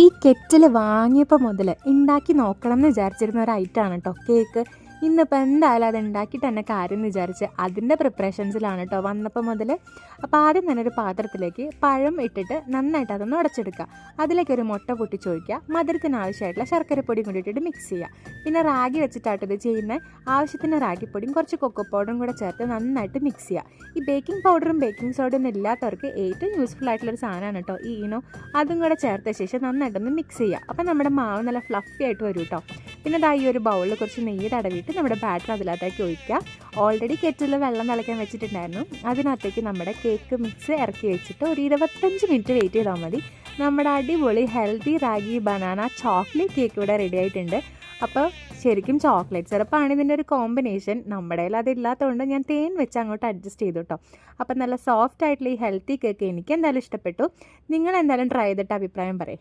ഈ കെറ്റിൽ വാങ്ങിയപ്പോൾ മുതൽ ഉണ്ടാക്കി നോക്കണം എന്ന് വിചാരിച്ചിരുന്ന ഒരു ഐറ്റമാണ് കേട്ടോ കേക്ക്. ഇന്നിപ്പോൾ എന്തായാലും അത് ഉണ്ടാക്കിയിട്ട് തന്നെ കാര്യം എന്ന് വിചാരിച്ച് അതിന്റെ പ്രിപ്പറേഷൻസിലാണ് കേട്ടോ വന്നപ്പോൾ മുതൽ അപ്പോൾ ആദ്യം തന്നെ ഒരു പാത്രത്തിലേക്ക് പഴം ഇട്ടിട്ട് നന്നായിട്ട് അതൊന്ന് ഉടച്ചെടുക്കുക. അതിലേക്ക് ഒരു മുട്ട ചോദിക്കുക മധുരത്തിന് ആവശ്യമായിട്ടുള്ള ശർക്കരപ്പൊടിയും കൂടി ഇട്ടിട്ട് മിക്സ് ചെയ്യുക. പിന്നെ റാഗി വെച്ചിട്ടായിട്ട് ഇത് ചെയ്യുന്നത് ആവശ്യത്തിന് റാഗിപ്പൊടിയും കുറച്ച് കൊക്കോ പൗഡറും കൂടെ ചേർത്ത് നന്നായിട്ട് മിക്സ് ചെയ്യുക. ഈ ബേക്കിംഗ് പൗഡറും ബേക്കിംഗ് സോഡയും ഇല്ലാത്തവർക്ക് ഏറ്റവും യൂസ്ഫുൾ ആയിട്ടുള്ളൊരു സാധനമാണ് കേട്ടോ ഈ ഈനോ അതും കൂടെ ചേർത്ത ശേഷം നന്നായിട്ടൊന്ന് മിക്സ് ചെയ്യുക. അപ്പോൾ നമ്മുടെ മാവ് നല്ല ഫ്ലഫി ആയിട്ട് വരും കേട്ടോ പിന്നെ ദാ ഈ ഒരു ബൗളിൽ കുറച്ച് നെയ്യ് തടവിയിട്ട് നമ്മുടെ ബാറ്റർ അതിനകത്തേക്ക് ഒഴിക്കുക. ഓൾറെഡി കെറ്റിൽ വെള്ളം തിളയ്ക്കാൻ വെച്ചിട്ടുണ്ടായിരുന്നു. അതിനകത്തേക്ക് നമ്മുടെ കേക്ക് മിക്സ് ഇറക്കി വെച്ചിട്ട് ഒരു ഇരുപത്തഞ്ച് മിനിറ്റ് വെയിറ്റ് ചെയ്താൽ മതി. നമ്മുടെ അടിപൊളി healthy ragi banana chocolate cake ഇവിടെ റെഡി ആയിട്ടുണ്ട്. അപ്പോൾ ശരിക്കും ചോക്ലേറ്റ് സിറപ്പാണ് ഇതിന്റെ ഒരു കോമ്പിനേഷൻ നമ്മുടെ കയ്യിൽ അതില്ലാത്തതുകൊണ്ട് ഞാൻ തേൻ വെച്ച് അങ്ങോട്ട് അഡ്ജസ്റ്റ് ചെയ്തു കേട്ടോ അപ്പം നല്ല സോഫ്റ്റ് ആയിട്ടുള്ള ഈ ഹെൽത്തി കേക്ക് എനിക്ക് എന്തായാലും ഇഷ്ടപ്പെട്ടു. നിങ്ങൾ എന്തായാലും ട്രൈ ചെയ്തിട്ട് അഭിപ്രായം പറയും.